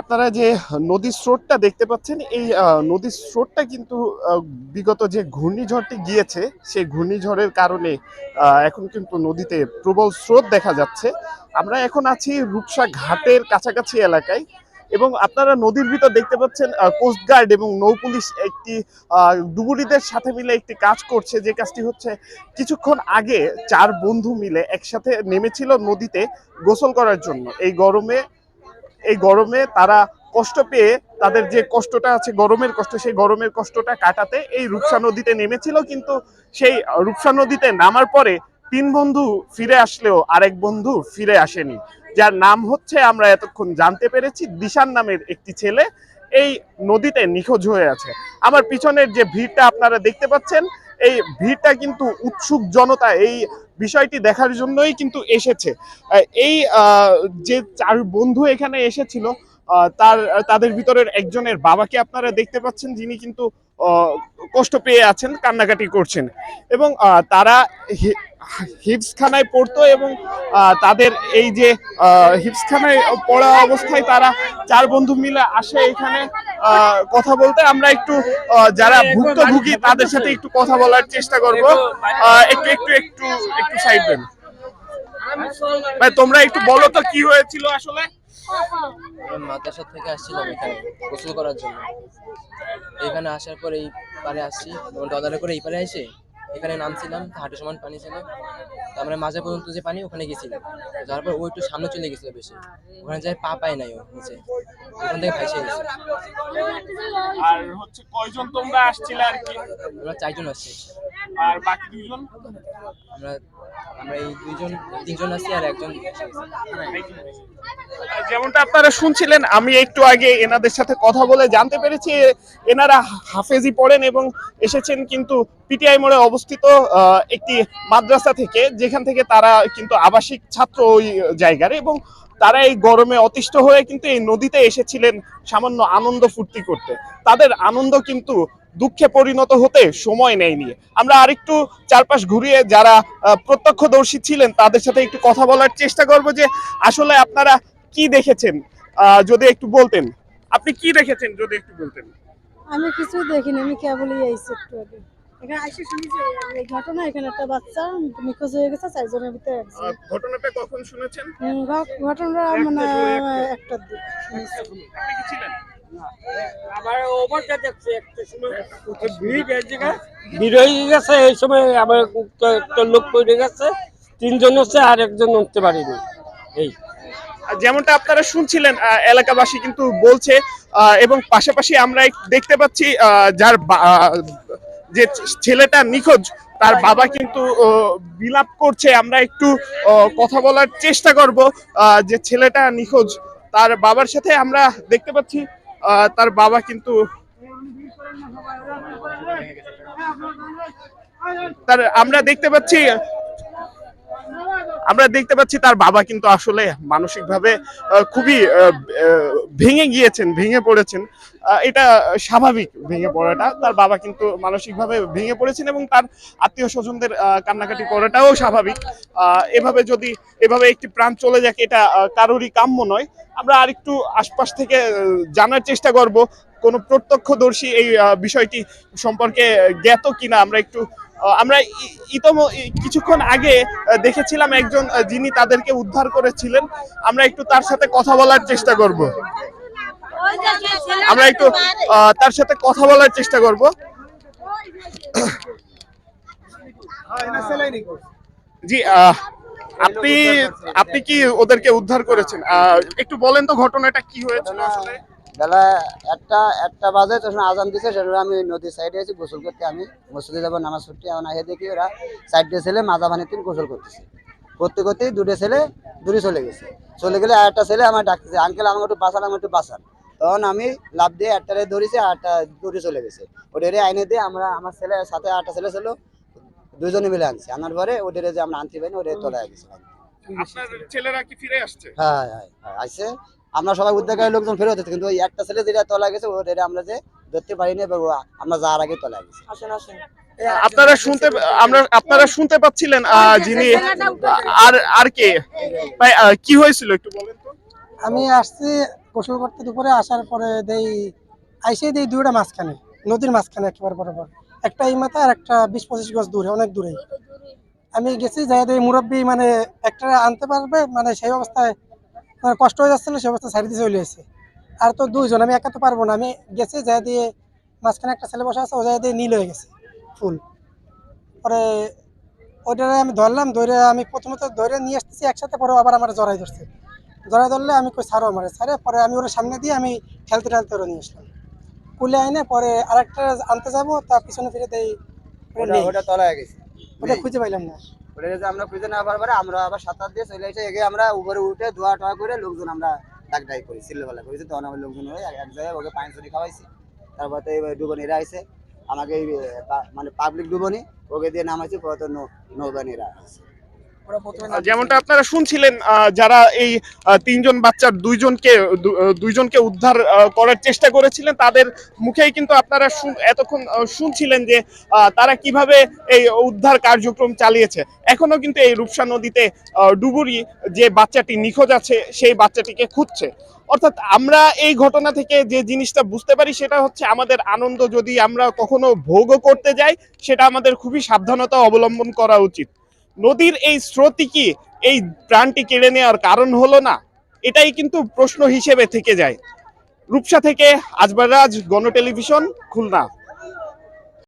আপনারা যে নদীর স্রোতটা দেখতে পাচ্ছেন, এই নদীর স্রোতটা কিন্তু বিগত যে ঘূর্ণিঝড়টি গিয়েছে, সেই ঘূর্ণিঝড়ের কারণে এখন কিন্তু নদীতে প্রবল স্রোত দেখা যাচ্ছে। আমরা এখন আছি রূপসা ঘাটের কাছাকাছি এলাকায় এবং আপনারা নদীর ভিতর দেখতে পাচ্ছেন কোস্টগার্ড এবং নৌ পুলিশ একটি ডুবুরিদের সাথে মিলে একটি কাজ করছে। যে কাজটি হচ্ছে, কিছুক্ষণ আগে চার বন্ধু মিলে একসাথে নেমেছিল নদীতে গোসল করার জন্য। এই গরমে এই গরমে তারা কষ্ট পেয়ে তাদের যে কষ্টটা আছে, গরমের কষ্ট, সেই গরমের কষ্টটা কাটাতে এই রূপসা নদীতে নেমেছিল। কিন্তু সেই রূপসা নদীতে নামার পরে তিন বন্ধু ফিরে আসলেও আরেক বন্ধু ফিরে আসেনি। যার নাম হচ্ছে, আমরা এতক্ষণ জানতে পেরেছি, দিশান নামের একটি ছেলে। এই নদীতে নিখোঁজ হয়ে আছে। আমার পিছনের যে ভিড়টা আপনারা দেখতে পাচ্ছেন এই ভিড়টা কিন্তু উৎসুক জনতা এই বিষয়টি দেখার জন্যই কিন্তু এসেছে। এই যে চার বন্ধু এখানে এসেছিল তার, তাদের ভিতরের একজনের বাবাকে আপনারা দেখতে পাচ্ছেন, যিনি কিন্তু কষ্ট পেয়ে আছেন, কান্নাকাটি করছেন। এবং তারা হিপসখানায় পড়তো এবং তাদের এই যে হিপসখানায় পড়া অবস্থায় তারা চার বন্ধু মিলে আসে এখানে কথা বলতে। আমরা একটু যারা ভুক্তভোগী তাদের সাথে একটু কথা বলার চেষ্টা করব। একটু একটু একটু একটু সাইড দেন। তোমরা একটু বলো তো কি হয়েছিল আসলে? আমি মাদ্রাসা থেকে আসছিলাম এখানে গোসল করার জন্য। এখানে আসার পর এই পারে আসছি এবং দাদারে করে এই পারে এসে এখানে নামছিলাম, হাঁটু সমান পানি ছিল। তারপরে মাঝে পর্যন্ত যে পানি ওখানে গেছিলাম যার পর ও একটু সামনে চলে গেছিল বেশি। ওখানে যাই পা পায় নাই ও নিচে। ওখান থেকে ভাইসে গেছে। আর হচ্ছে কয়জন তোমরা আসছিলে আর কি? আমরা চারজন আসছি। আর বাকি দুজন আমরা আমরা এই দুইজন তিনজন আছি আর একজন যেমনটা আপনারা শুনছিলেন আমি একটু আগে এনাদের সাথে কথা বলে জানতে পেরেছি এনারা হাফেজি পড়েন এবং এসেছেন কিন্তু পিটিআই মোড়ে অবস্থিত আহ, একটি মাদ্রাসা থেকে যেখান থেকে তারা কিন্তু আবাসিক ছাত্র ওই জায়গার এবং তারা এই গরমে অতিষ্ঠ হয়ে কিন্তু এই নদীতে এসেছিলেন সামান্য আনন্দ ফুর্তি করতে। তাদের আনন্দ কিন্তু দুঃখে পরিণত হতে সময় নেয়নি। আমরা আরেকটু চারপাশ ঘুরিয়ে যারা প্রত্যক্ষদর্শী ছিলেন তাদের সাথে একটু কথা বলার চেষ্টা করব যে আসলে আপনারা কি দেখেছেন? যদি একটু বলতেন। আপনি কি দেখেছেন যদি একটু বলতেন? আমি কিছু দেখিনি, আমি কেবলই আইছি একটু আগে এখানে আইসি শুনেছি এই ঘটনা এখানে একটা বাচ্চা নিখোঁজ হয়ে গেছে চারজনের ভিতরে একজন ঘটনাটা কখন শুনেছেন? হুম, ঘ- ঘটনাটা মানে একটার দিক আপনি কি ছিলেন? আমার ওভারটা দেখছি একটা সময় ভিড় এক জায়গায় ভিড় হয়ে গেছে এই সময় আমার একটা- লোক পড়ে গেছে তিনজন হচ্ছে আর একজন উঠতে পারিনি। এই। যেমনটা আপনারা শুনছিলেন আহ, এলাকাবাসী কিন্তু বলছে আহ, এবং পাশাপাশি আমরা দেখতে পাচ্ছি আহ, যার বা- আহ, যে ছেলেটা নিখোঁজ, তার বাবা কিন্তু বিলাপ করছে। আমরা একটু কথা বলার চেষ্টা করব যে ছেলেটা নিখোঁজ, তার বাবার সাথে আমরা দেখতে পাচ্ছি তার বাবা কিন্তু তার, আমরা দেখতে পাচ্ছি আমরা দেখতে পাচ্ছি তার বাবা কিন্তু আসলে মানসিকভাবে খুবই ভেঙে গিয়েছেন, ভেঙে পড়েছেন। এটা স্বাভাবিক ভেঙে পড়াটা। তার বাবা কিন্তু মানসিকভাবে ভেঙে পড়েছেন এবং তার আত্মীয় স্বজনদের কান্নাকাটি করাটাও স্বাভাবিক। এভাবে যদি, এভাবে একটি প্রাণ চলে যাক, এটা কারোরই কাম্য নয়। আমরা আরেকটু আশপাশ থেকে জানার চেষ্টা করব। কোন প্রত্যক্ষদর্শী এই বিষয়টি সম্পর্কে জ্ঞাত কিনা, আমরা একটু আমরা ইতম কিছুক্ষণ আগে দেখেছিলাম একজন যিনি তাদেরকে উদ্ধার করেছিলেন। আমরা একটু তার সাথে কথা বলার চেষ্টা করব। আমরা একটু তার সাথে কথা বলার চেষ্টা করব। জি আপনি আপনি কি ওদেরকে উদ্ধার করেছেন? একটু বলেন তো ঘটনাটা কি হয়েছিল আসলে? বেলা একটা একটা বাজে তখন আজান দিছে সেটা আমি নদীর সাইডে আছি গোসল করতে আমি। মসজিদে যাব নামাজ এখন আহে দেখি ওরা সাইডে ছেলে মাজা পানিতে গোসল করতেছে। করতে করতে দুটো ছেলে দূরে চলে গেছে। চলে গেলে আর একটা ছেলে আমার ডাকতেছে আঙ্কেল আমাকে একটু বাঁচান আমাকে একটু বাঁচান। তখন আমি লাভ দিয়ে একটারে ধরেছি একটা দূরে চলে গেছে। ওটারে আইনে দিয়ে আমরা আমার ছেলে সাথে আটটা ছেলে ছিল দুজনে মিলে আনছি। আনার পরে ওটারে যে আমরা আনতে পারিনি ওটারে তোলা গেছিলাম ছেলেরা কি ফিরে আসছে? হ্যাঁ হ্যাঁ হ্যাঁ আইসে আমরা সবাই উদ্যোগের লোকজন ফেরত হচ্ছে কিন্তু ওই একটা ছেলে যেটা তোলা গেছে ওটা আমরা যে ধরতে পারিনি এবং ও- আমরা যাওয়ার আগে তোলা গেছে। আপনারা শুনতে আমরা আপনারা শুনতে পাচ্ছিলেন যিনি আর আর কে? ভাই কি হয়েছিল একটু বলেন তো? আমি আসছি গোসল করতে দুপুরে আসার পরে দেই আইসে দেই দুইটা মাঝখানে নদীর মাঝখানে একেবারে বরাবর। একটা এই মাথা আর একটা বিশ পঁচিশ গজ দূরে অনেক দূরে। আমি গেছি যাই দেই মুরব্বী মানে একটা আনতে পারবে মানে সেই অবস্থায় কষ্ট হয়ে যাচ্ছিল সেই অবস্থায় সাইড দিয়ে চলে এসেছে আর তো দুইজন আমি একা তো পারব না। আমি গেছি যাই দিয়ে মাঝখানে একটা ছেলে বসে আছে ও যাই দিয়ে নীল হয়ে গেছে ফুল। পরে ওইটা আমি ধরলাম ধরে আমি প্রথমত ধরে নিয়ে আসতেছি একসাথে পরে আবার আমার জড়াই ধরছে। জড়াই ধরলে আমি কই ছাড়ো আমার ছাড়ে পরে আমি ওর সামনে দিয়ে আমি খেলতে ঠেলতে ওরা নিয়ে আসলাম। কুলে আইনে পরে আরেকটা আনতে যাব তার পিছনে ফিরে দেই ওটা তলায় গেছে। ওটা খুঁজে পাইলাম না। ওটা যদি আমরা খুঁজে না পারবার আমরা আবার সাঁতার দিয়ে চলে এসে এগে আমরা উপরে উঠে ধোয়া টোয়া করে লোকজন আমরা ডাক ডাক করি সিলেবেলা করেছি তখন আমার লোকজন হয়ে এক জায়গায় ওকে পানি চুরি খাওয়াইছি। তারপর তো ডুবনিরা আইসে আমাকে মানে পাবলিক ডুবনি, ওকে দিয়ে নামাইছি, পরে তো নৌবানীরা আছে যেমনটা আপনারা শুনছিলেন যারা এই তিনজন বাচ্চার দুইজনকে দুইজনকে উদ্ধার করার চেষ্টা করেছিলেন তাদের মুখেই কিন্তু আপনারা এতক্ষণ শুনছিলেন যে তারা কীভাবে এই উদ্ধার কার্যক্রম চালিয়েছে। এখনও কিন্তু এই রূপসা নদীতে ডুবুরি যে বাচ্চাটি নিখোঁজ আছে সেই বাচ্চাটিকে খুঁজছে। অর্থাৎ আমরা এই ঘটনা থেকে যে জিনিসটা বুঝতে পারি সেটা হচ্ছে আমাদের আনন্দ যদি আমরা কখনো ভোগও করতে যাই সেটা আমাদের খুবই সাবধানতা অবলম্বন করা উচিত। নদীর এই স্রোতই কি এই প্রাণটি কেড়ে নেওয়ার কারণ হলো না? এটাই কিন্তু প্রশ্ন হিসেবে থেকে যায়। রূপসা থেকে আজবার রাজ গণ টেলিভিশন, খুলনা।